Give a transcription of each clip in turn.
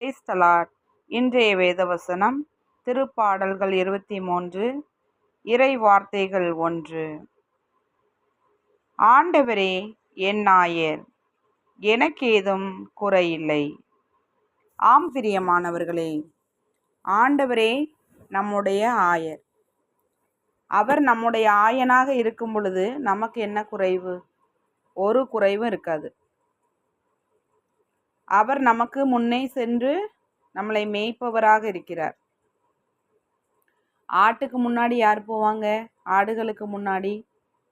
கிறிஸ்தலாட் இன்றைய வேதவசனம் திருப்பாடல்கள் இருபத்தி மூன்று இறை வார்த்தைகள் ஒன்று. ஆண்டவரே என் நாயர் எனக்கேதும் குறையில்லை. ஆம் பிரியமானவர்களே ஆண்டவரே நம்முடைய ஆயர். அவர் நம்முடைய ஆயனாக இருக்கும் பொழுது நமக்கு என்ன குறைவு? ஒரு குறைவும் இருக்காது. அவர் நமக்கு முன்னே சென்று நம்மளை மேய்ப்பவராக இருக்கிறார். ஆட்டுக்கு முன்னாடி யார் போவாங்க? ஆடுகளுக்கு முன்னாடி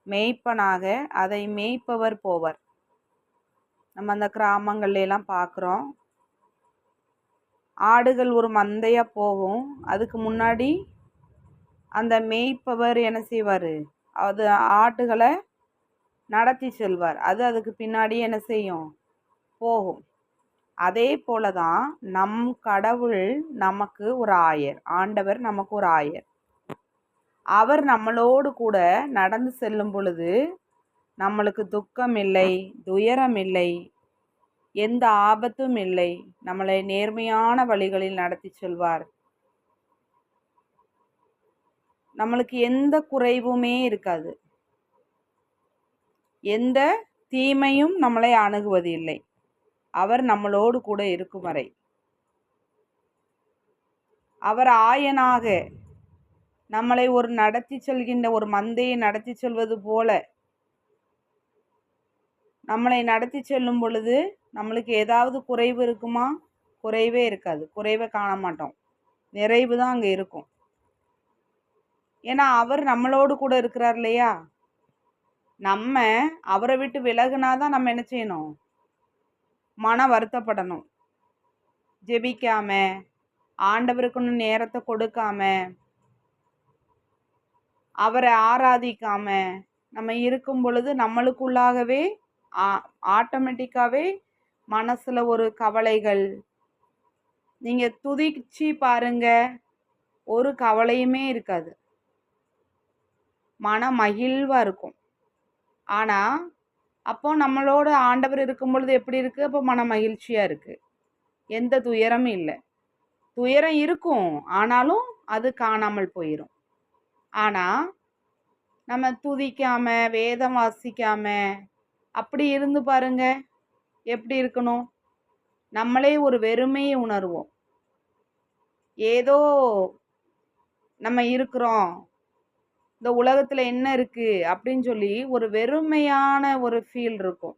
மேய்ப்பனாக அதை மேய்ப்பவர் போவர். நம்ம அந்த கிராமங்கள்லாம் எல்லாம் பார்க்குறோம் ஆடுகள் ஒரு மந்தையாக போகும். அதுக்கு முன்னாடி அந்த மேய்ப்பவர் என்ன செய்வார்? அது ஆட்டுகளை நடத்தி செல்வார். அது அதுக்கு பின்னாடி என்ன செய்யும்? போகும். அதே போல தான் நம் கடவுள் நமக்கு ஒரு ஆயர் ஆண்டவர் நமக்கு ஒரு ஆயர். அவர் நம்மளோடு கூட நடந்து செல்லும் பொழுது நம்மளுக்கு துக்கம் இல்லை துயரம் இல்லை எந்த ஆபத்தும் இல்லை. நம்மளை நேர்மையான வழிகளில் நடத்தி செல்வார். நம்மளுக்கு எந்த குறைவுமே இருக்காது. எந்த தீமையும் நம்மளை அணுகுவது இல்லை அவர் நம்மளோடு கூட இருக்கும் வரை. அவர் ஆயனாக நம்மளை ஒரு நடத்தி செல்கின்ற ஒரு மந்தையை நடத்தி செல்வது போல நம்மளை நடத்தி செல்லும் பொழுது நம்மளுக்கு ஏதாவது குறைவு இருக்குமா? குறைவே இருக்காது. குறைவை காண மாட்டோம். நிறைவு தான் அங்கே இருக்கும். ஏன்னா அவர் நம்மளோடு கூட இருக்கிறார் இல்லையா? நம்ம அவரை விட்டு விலகுனா தான் நம்ம என்ன செய்யணும்? மன வருத்தப்படணும். ஜெபிக்காம ஆண்டவருக்குன்னு நேரத்தை கொடுக்காம அவரை ஆராதிக்காம நம்ம இருக்கும் பொழுது நம்மளுக்குள்ளாகவே ஆட்டோமேட்டிக்காகவே மனசில் ஒரு கவலைகள். நீங்கள் துதிச்சு பாருங்க. ஒரு கவலையுமே இருக்காது. மன மகிழ்வாக இருக்கும். ஆனால் அப்போ நம்மளோட ஆண்டவர் இருக்கும் பொழுது எப்படி இருக்குது அப்போ மன மகிழ்ச்சியாக இருக்குது எந்த துயரமும் இல்லை. துயரம் இருக்கும். ஆனாலும் அது காணாமல் போயிடும் ஆனால் நம்ம துதிக்காம வேதம் வாசிக்காம அப்படி இருந்து பாருங்க. எப்படி இருக்கணும்? நம்மளே ஒரு வெறுமையை உணர்வோம். ஏதோ நம்ம இருக்கிறோம். இந்த உலகத்தில் என்ன இருக்குது அப்படின்னு சொல்லி ஒரு வெறுமையான ஒரு ஃபீல் இருக்கும்.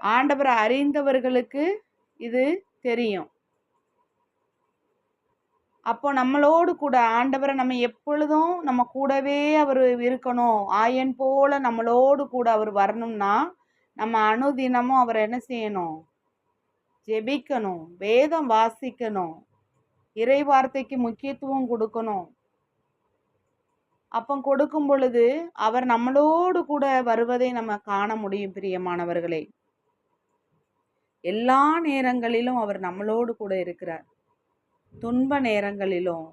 ஆண்டவரை அறிந்தவர்களுக்கு இது தெரியும். அப்போ நம்மளோடு கூட ஆண்டவரை நம்ம எப்பொழுதும் நம்ம கூடவே அவர் இருக்கணும். ஆயன் போல நம்மளோடு கூட அவர் வரணும்னா நம்ம அணுதினமும் அவர் என்ன செய்யணும்? ஜெபிக்கணும். வேதம் வாசிக்கணும். இறை வார்த்தைக்கு முக்கியத்துவம் கொடுக்கணும். அப்போ கொடுக்கும் பொழுது அவர் நம்மளோடு கூட வருவதை நம்ம காண முடியும் பிரியமானவர்களே. எல்லா நேரங்களிலும் அவர் நம்மளோடு கூட இருக்கிறார். துன்ப நேரங்களிலும்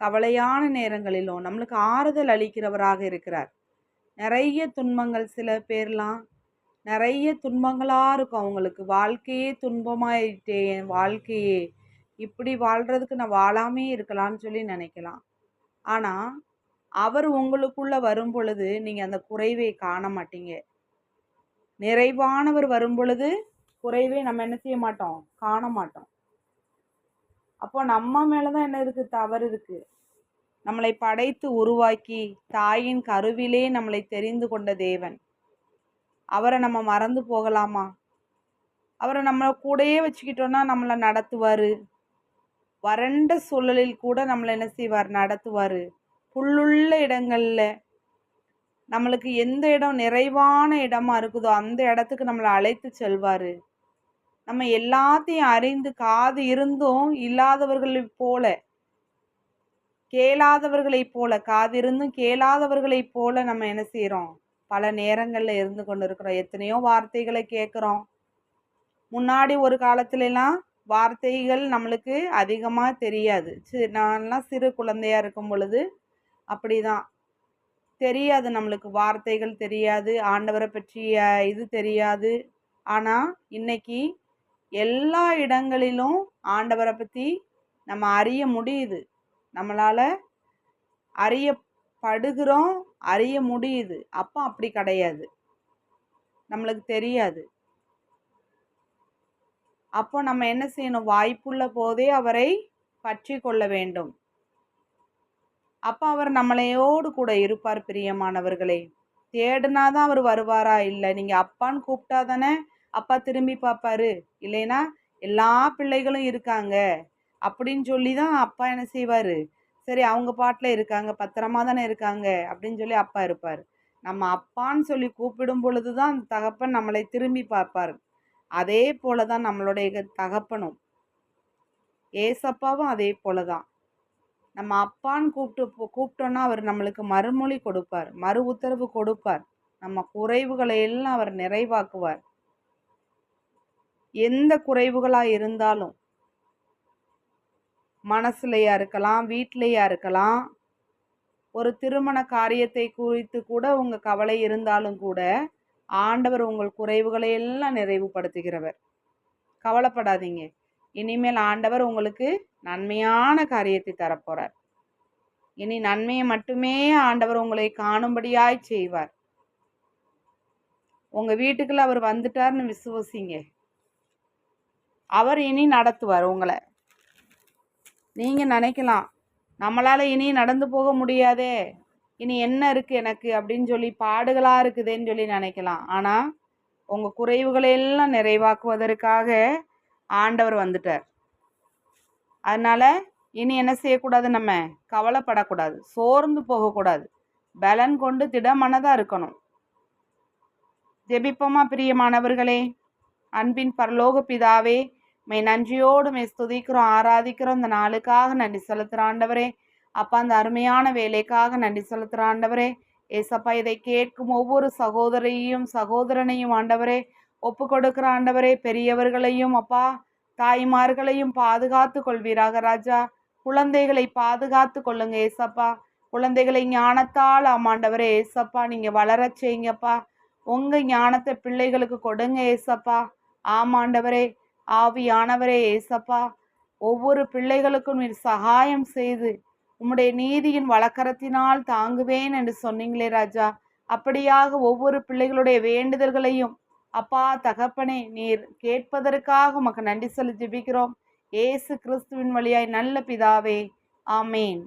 கவலையான நேரங்களிலும் நம்மளுக்கு ஆறுதல் அளிக்கிறவராக இருக்கிறார். நிறைய துன்பங்கள் சில பேர்லாம் நிறைய துன்பங்களாக இருக்கும் அவங்களுக்கு. வாழ்க்கையே துன்பமாயிட்டே என் வாழ்க்கையே இப்படி வாழ்கிறதுக்கு நான் வாழாமே இருக்கலாம்னு சொல்லி நினைக்கலாம். ஆனால் அவர் உங்களுக்குள்ளே வரும் பொழுது நீங்கள் அந்த குறைவை காண மாட்டீங்க. நிறைவானவர் வரும் பொழுது குறைவே நம்ம என்ன செய்ய மாட்டோம்? காண மாட்டோம். அப்போ நம்ம மேலே தான் என்ன இருக்குது தவறு இருக்குது நம்மளை படைத்து உருவாக்கி தாயின் கருவிலே நம்மளை தெரிந்து கொண்ட தேவன். அவரை நம்ம மறந்து போகலாமா? அவரை நம்மளை கூடயே வச்சுக்கிட்டோன்னா நம்மளை நடத்துவார். வறண்ட சூழலில் கூட நம்மளை என்ன செய்வார்? நடத்துவார். புல்லுள்ள இடங்களில் நம்மளுக்கு எந்த இடம் நிறைவான இடமா இருக்குதோ அந்த இடத்துக்கு நம்மளை அழைத்து செல்வார். நம்ம எல்லாத்தையும் அறிந்து காது இருந்தும் இல்லாதவர்களை போல கேளாதவர்களைப் போல காது இருந்தும் கேளாதவர்களைப் போல நம்ம என்ன செய்கிறோம் பல நேரங்களில் இருந்து கொண்டு இருக்கிறோம் எத்தனையோ வார்த்தைகளை கேட்குறோம். முன்னாடி ஒரு காலத்துலலாம் வார்த்தைகள் நம்மளுக்கு அதிகமாக தெரியாது. சி நான்லாம் சிறு குழந்தையாக இருக்கும் பொழுது அப்படி தான் தெரியாது நம்மளுக்கு வார்த்தைகள் தெரியாது ஆண்டவரை பற்றிய இது தெரியாது. ஆனால் இன்னைக்கு எல்லா இடங்களிலும் ஆண்டவரை பற்றி நம்ம அறிய முடியுது. நம்மளால் அறியப்படுகிறோம் அறிய முடியுது. அப்போ அப்படி கிடையாது. நம்மளுக்கு தெரியாது. அப்போ நம்ம என்ன செய்யணும்? வாய்ப்புள்ள போதே அவரை பற்றி கொள்ள வேண்டும். அப்போ அவர் நம்மளையோடு கூட இருப்பார் பிரியமானவர்களே. தேடினாதான் அவர் வருவாரா? இல்லை. நீங்கள் அப்பான்னு கூப்பிட்டா தானே அப்பா திரும்பி பார்ப்பாரு. இல்லைன்னா எல்லா பிள்ளைகளும் இருக்காங்க. அப்படின்னு சொல்லி தான் அப்பா என்ன செய்வார்? சரி அவங்க பாட்டில் இருக்காங்க பத்திரமா தானே இருக்காங்க அப்படின்னு சொல்லி அப்பா இருப்பார். நம்ம அப்பான்னு சொல்லி கூப்பிடும் பொழுது தான் அந்த தகப்பன் நம்மளை திரும்பி பார்ப்பார். அதே போல தான் நம்மளுடைய தகப்பனும். ஏசப்பாவும் அதே போல தான் நம்ம அப்பான்னு கூப்பிட்டு கூப்பிட்டோன்னா அவர் நம்மளுக்கு மறுமொழி கொடுப்பார். மறு உத்தரவு கொடுப்பார். நம்ம குறைவுகளை எல்லாம் அவர் நிறைவாக்குவார். எந்த குறைவுகளாக இருந்தாலும் மனசுலையா இருக்கலாம் வீட்லையா இருக்கலாம் ஒரு திருமண காரியத்தை குறித்து கூட உங்கள் கவலை இருந்தாலும் கூட ஆண்டவர் உங்கள் குறைவுகளை எல்லாம் நிறைவுபடுத்துகிறவர். கவலைப்படாதீங்க. இனிமேல் ஆண்டவர் உங்களுக்கு நன்மையான காரியத்தை தரப்போகிறார் இனி நன்மையை மட்டுமே ஆண்டவர் உங்களை காணும்படியாய் செய்வார். உங்கள் வீட்டுக்குள்ள அவர் வந்துட்டார்னு விசுவசிங்க. அவர் இனி நடத்துவார் உங்களை. நீங்கள் நினைக்கலாம் நம்மளால் இனி நடந்து போக முடியாதே இனி என்ன இருக்குது எனக்கு அப்படின்னு சொல்லி பாடுகளாக இருக்குதுன்னு சொல்லி நினைக்கலாம். ஆனால் உங்கள் குறைவுகளையெல்லாம் நிறைவாக்குவதற்காக ஆண்டவர் வந்துட்டார். அதனால் இனி என்ன செய்யக்கூடாது நம்ம? கவலைப்படக்கூடாது. சோர்ந்து போகக்கூடாது. பலன் கொண்டு திடமனதாக இருக்கணும். ஜெபிப்போமா பிரியமானவர்களே? அன்பின் பரலோக பிதாவே மை நன்றியோடு மை ஸ்துதிக்கிறோம் ஆராதிக்கிறோம். இந்த நாளுக்காக நன்றி செலுத்துகிற ஆண்டவரே அப்பா அந்த அருமையான வேலைக்காக நன்றி செலுத்துகிற ஆண்டவரே. ஏசப்பா இதை கேட்கும் ஒவ்வொரு சகோதரையும் சகோதரனையும் ஆண்டவரே ஒப்பு கொடுக்குற ஆண்டவரே பெரியவர்களையும் அப்பா தாய்மார்களையும் பாதுகாத்து கொள்வீராக ராஜா. குழந்தைகளை பாதுகாத்து கொள்ளுங்க ஏசப்பா. குழந்தைகளை ஞானத்தால் ஆமாண்டவரே ஏசப்பா. நீங்கள் வளரச் செய்யுங்கப்பா. உங்கள் ஞானத்தை பிள்ளைகளுக்கு கொடுங்க ஏசப்பா. ஆமாண்டவரே ஆவியானவரே ஏசப்பா. ஒவ்வொரு பிள்ளைகளுக்கும் நீர் சகாயம் செய்து உம்முடைய நீதியின் வழக்கரத்தினால் தாங்குவேன் என்று சொன்னீங்களே ராஜா. அப்படியாக ஒவ்வொரு பிள்ளைகளுடைய வேண்டுதல்களையும் அப்பா தகப்பனே நீர் கேட்பதற்காக உமக்கு நன்றி சொல்லி ஜெபிக்கிறோம். ஏசு கிறிஸ்துவின் வழியாய் நல்ல பிதாவே. ஆமேன்.